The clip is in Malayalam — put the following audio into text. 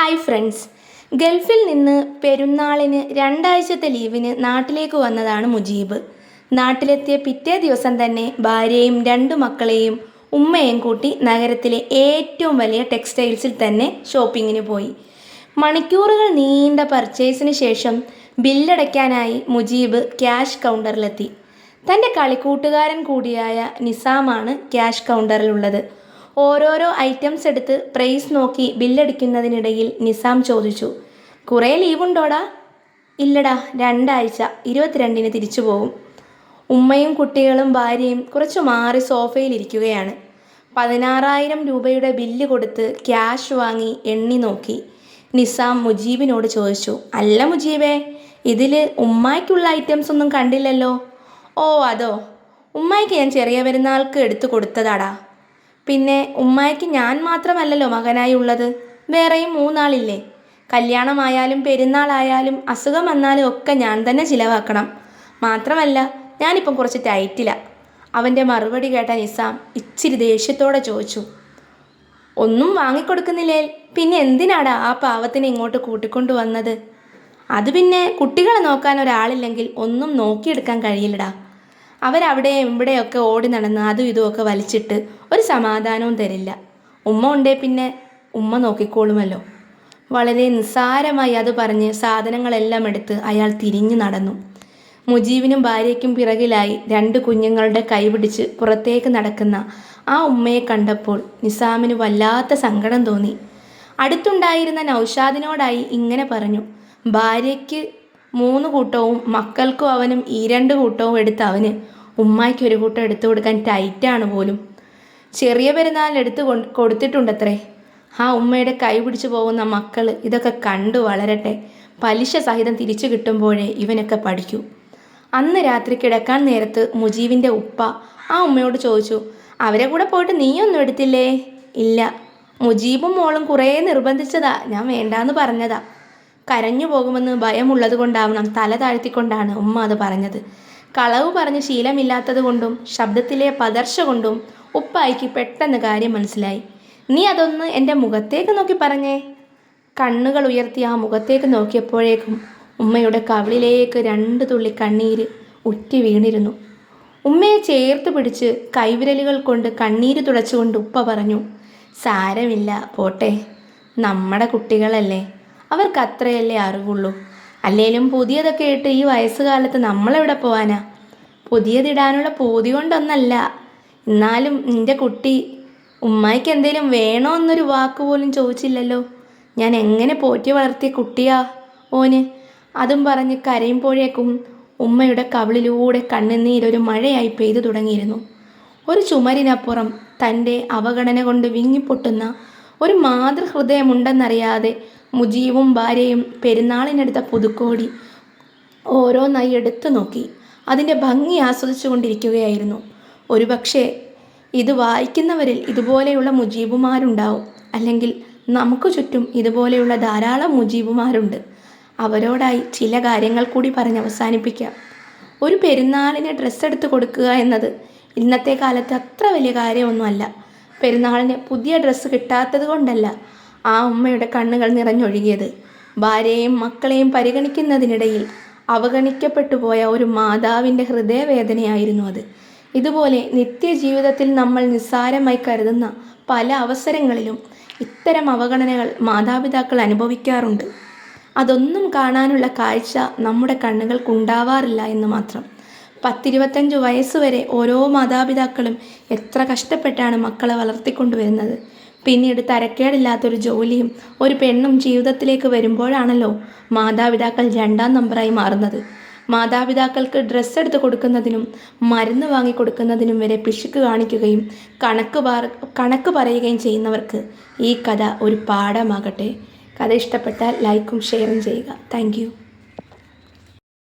Hi friends. ഗൾഫിൽ നിന്ന് പെരുന്നാളിന് രണ്ടാഴ്ചത്തെ ലീവിന് നാട്ടിലേക്ക് വന്നതാണ് മുജീബ്. നാട്ടിലെത്തിയ പിറ്റേ ദിവസം തന്നെ ഭാര്യയും രണ്ടു മക്കളെയും ഉമ്മയും കൂട്ടി നഗരത്തിലെ ഏറ്റവും വലിയ ടെക്സ്റ്റൈൽസിൽ തന്നെ ഷോപ്പിങ്ങിന് പോയി. മണിക്കൂറുകൾ നീണ്ട പർച്ചേസിന് ശേഷം ബില്ലടയ്ക്കാനായി മുജീബ് ക്യാഷ് കൗണ്ടറിലെത്തി. തന്റെ കളിക്കൂട്ടുകാരൻ കൂടിയായ നിസാമാണ് ക്യാഷ് കൗണ്ടറിലുള്ളത്. ഓരോരോ ഐറ്റംസ് എടുത്ത് പ്രൈസ് നോക്കി ബില്ലടിക്കുന്നതിനിടയിൽ നിസാം ചോദിച്ചു. കുറേ ലീവുണ്ടോടാ ഇല്ലടാ രണ്ടാഴ്ച ഇരുപത്തിരണ്ടിന് തിരിച്ചു പോകും ഉമ്മയും കുട്ടികളും ഭാര്യയും കുറച്ച് മാറി സോഫയിലിരിക്കുകയാണ് പതിനാറായിരം രൂപയുടെ ബില്ല് കൊടുത്ത് ക്യാഷ് വാങ്ങി എണ്ണി നോക്കി. നിസാം മുജീബിനോട് ചോദിച്ചു അല്ല മുജീബേ ഇതിൽ ഉമ്മായ്ക്കുള്ള ഐറ്റംസ് ഒന്നും കണ്ടില്ലല്ലോ? ഓ അതോ. ഉമ്മായ്ക്ക് ഞാൻ ചെറിയ പെരുന്നാൾക്ക് എടുത്തു കൊടുത്തതാടാ. പിന്നെ ഉമ്മായ്ക്ക് ഞാൻ മാത്രമല്ലല്ലോ മകനായി ഉള്ളത്. വേറെയും മൂന്നാളില്ലേ. കല്യാണമായാലും പെരുന്നാളായാലും അസുഖം വന്നാലും ഒക്കെ ഞാൻ തന്നെ ചിലവാക്കണം. മാത്രമല്ല ഞാനിപ്പം കുറച്ച് ടൈറ്റില. അവന്റെ മറുപടി കേട്ട നിസാം ഇച്ചിരി ദേഷ്യത്തോടെ ചോദിച്ചു. ഒന്നും വാങ്ങിക്കൊടുക്കുന്നില്ലേ? പിന്നെ എന്തിനാടാ ആ പാവത്തിനെ ഇങ്ങോട്ട് കൂട്ടിക്കൊണ്ടു വന്നത്? അത് പിന്നെ കുട്ടികളെ നോക്കാൻ ഒരാളില്ലെങ്കിൽ ഒന്നും നോക്കിയെടുക്കാൻ കഴിയില്ലടാ. അവരവിടെയും ഇവിടെയൊക്കെ ഓടി നടന്ന് അതും ഇതുമൊക്കെ വലിച്ചിട്ട് ഒരു സമാധാനവും തരില്ല. ഉമ്മ ഉണ്ടേ പിന്നെ ഉമ്മ നോക്കിക്കോളുമല്ലോ. വളരെ നിസ്സാരമായി അത് പറഞ്ഞ് സാധനങ്ങളെല്ലാം എടുത്ത് അയാൾ തിരിഞ്ഞു നടന്നു. മുജീവിനും ഭാര്യയ്ക്കും പിറകിലായി രണ്ട് കുഞ്ഞുങ്ങളുടെ കൈപിടിച്ച് പുറത്തേക്ക് നടക്കുന്ന ആ ഉമ്മയെ കണ്ടപ്പോൾ നിസാമിന് വല്ലാത്ത സങ്കടം തോന്നി. അടുത്തുണ്ടായിരുന്ന നൗഷാദിനോടായി ഇങ്ങനെ പറഞ്ഞു ഭാര്യയ്ക്ക് മൂന്ന് കൂട്ടവും മക്കൾക്കും അവനും ഈ രണ്ട് കൂട്ടവും എടുത്ത് അവന് ഉമ്മായ്ക്ക് ഒരു കൂട്ടം എടുത്തു കൊടുക്കാൻ ടൈറ്റാണ് പോലും. ചെറിയ പെരുന്നാൾ എടുത്തു കൊടുത്തിട്ടുണ്ടത്രേ. ആ ഉമ്മയുടെ കൈ പിടിച്ചു പോകുന്ന മക്കൾ ഇതൊക്കെ കണ്ടു വളരട്ടെ. പലിശ സഹിതം തിരിച്ചു കിട്ടുമ്പോഴേ ഇവനൊക്കെ പഠിക്കൂ. അന്ന് രാത്രി കിടക്കാൻ നേരത്ത് മുജീബിന്റെ ഉപ്പ ആ ഉമ്മയോട് ചോദിച്ചു അവരെ കൂടെ പോയിട്ട് നീയൊന്നും എടുത്തില്ലേ? ഇല്ല. മുജീബും മോളും കുറേ നിർബന്ധിച്ചതാ. ഞാൻ വേണ്ടാന്ന് പറഞ്ഞതാ. കരഞ്ഞു പോകുമെന്ന് ഭയമുള്ളത് കൊണ്ടാവണം തല താഴ്ത്തിക്കൊണ്ടാണ് ഉമ്മ അത് പറഞ്ഞത്. കളവ് പറഞ്ഞ് ശീലമില്ലാത്തത് കൊണ്ടും ശബ്ദത്തിലെ പതർച്ച കൊണ്ടും ഉപ്പായിക്ക് പെട്ടെന്ന് കാര്യം മനസ്സിലായി. നീ അതൊന്ന് എന്റെ മുഖത്തേക്ക് നോക്കി പറഞ്ഞേ. കണ്ണുകൾ ഉയർത്തി ആ മുഖത്തേക്ക് നോക്കിയപ്പോഴേക്കും ഉമ്മയുടെ കവിളിലേക്ക് രണ്ട് തുള്ളി കണ്ണീര് ഉറ്റി വീണിരുന്നു. ഉമ്മയെ ചേർത്ത് പിടിച്ച് കൈവിരലുകൾ കൊണ്ട് കണ്ണീര് തുടച്ചുകൊണ്ട് ഉപ്പ പറഞ്ഞു സാരമില്ല പോട്ടെ. നമ്മുടെ കുട്ടികളല്ലേ. അവർക്ക് അത്രയല്ലേ അറിവുള്ളൂ. അല്ലേലും പുതിയതൊക്കെ ഇട്ട് ഈ വയസ്സുകാലത്ത് നമ്മളെവിടെ പോവാനാ? പുതിയതിടാനുള്ള പൂതി കൊണ്ടൊന്നല്ല. എന്നാലും നിന്റെ കുട്ടി ഉമ്മായിക്ക് എന്തേലും വേണോ എന്നൊരു വാക്ക് പോലും ചോദിച്ചില്ലല്ലോ. ഞാൻ എങ്ങനെ പോറ്റി വളർത്തിയ കുട്ടിയാ ഓന്? അതും പറഞ്ഞ് കരയുമ്പോഴേക്കും ഉമ്മയുടെ കവിളിലൂടെ കണ്ണുനീരൊരു മഴയായി പെയ്തു തുടങ്ങിയിരുന്നു. ഒരു ചുമരിനപ്പുറം തന്റെ അവഗണന കൊണ്ട് വിങ്ങിപ്പൊട്ടുന്ന ഒരു മാതൃഹൃദയമുണ്ടെന്നറിയാതെ മുജീവും ഭാര്യയും പെരുന്നാളിനെടുത്ത പുതുക്കോടി ഓരോന്നായി എടുത്തു നോക്കി. അതിന്റെ ഭംഗി ആസ്വദിച്ചു കൊണ്ടിരിക്കുകയായിരുന്നു. ഒരുപക്ഷെ ഇത് വായിക്കുന്നവരിൽ ഇതുപോലെയുള്ള മുജീബുമാരുണ്ടാവും. അല്ലെങ്കിൽ നമുക്ക് ചുറ്റും ഇതുപോലെയുള്ള ധാരാളം മുജീബുമാരുണ്ട്. അവരോടായി ചില കാര്യങ്ങൾ കൂടി പറഞ്ഞ് അവസാനിപ്പിക്കാം. ഒരു പെരുന്നാളിന് ഡ്രസ്സ് എടുത്ത് കൊടുക്കുക എന്നത് ഇന്നത്തെ കാലത്ത് അത്ര വലിയ കാര്യമൊന്നുമല്ല. പെരുന്നാളിന് പുതിയ ഡ്രസ്സ് കിട്ടാത്തത് കൊണ്ടല്ല ആ ഉമ്മയുടെ കണ്ണുകൾ നിറഞ്ഞൊഴുകിയത്. ഭാര്യയെയും മക്കളെയും പരിഗണിക്കുന്നതിനിടയിൽ അവഗണിക്കപ്പെട്ടു പോയ ഒരു മാതാവിന്റെ ഹൃദയവേദനയായിരുന്നു അത്. ഇതുപോലെ നിത്യജീവിതത്തിൽ നമ്മൾ നിസ്സാരമായി കരുതുന്ന പല അവസരങ്ങളിലും ഇത്തരം അവഗണനകൾ മാതാപിതാക്കൾ അനുഭവിക്കാറുണ്ട്. അതൊന്നും കാണാനുള്ള കാഴ്ച നമ്മുടെ കണ്ണുകൾക്കുണ്ടാവാറില്ല എന്ന് മാത്രം. പത്തിരുപത്തഞ്ച് വയസ്സുവരെ ഓരോ മാതാപിതാക്കളും എത്ര കഷ്ടപ്പെട്ടാണ് മക്കളെ വളർത്തിക്കൊണ്ടുവരുന്നത്. പിന്നീട് തരക്കേടില്ലാത്തൊരു ജോലിയും ഒരു പെണ്ണും ജീവിതത്തിലേക്ക് വരുമ്പോഴാണല്ലോ മാതാപിതാക്കൾ രണ്ടാം നമ്പറായി മാറുന്നത്. മാതാപിതാക്കൾക്ക് ഡ്രസ്സ് എടുത്ത് കൊടുക്കുന്നതിനും മരുന്ന് വാങ്ങി കൊടുക്കുന്നതിനും വരെ പിശുക്ക് കാണിക്കുകയും കണക്ക് പറ കണക്ക് പറയുകയും ചെയ്യുന്നവർക്ക് ഈ കഥ ഒരു പാഠമാകട്ടെ. കഥ ഇഷ്ടപ്പെട്ടാൽ ലൈക്കും ഷെയറും ചെയ്യുക. താങ്ക്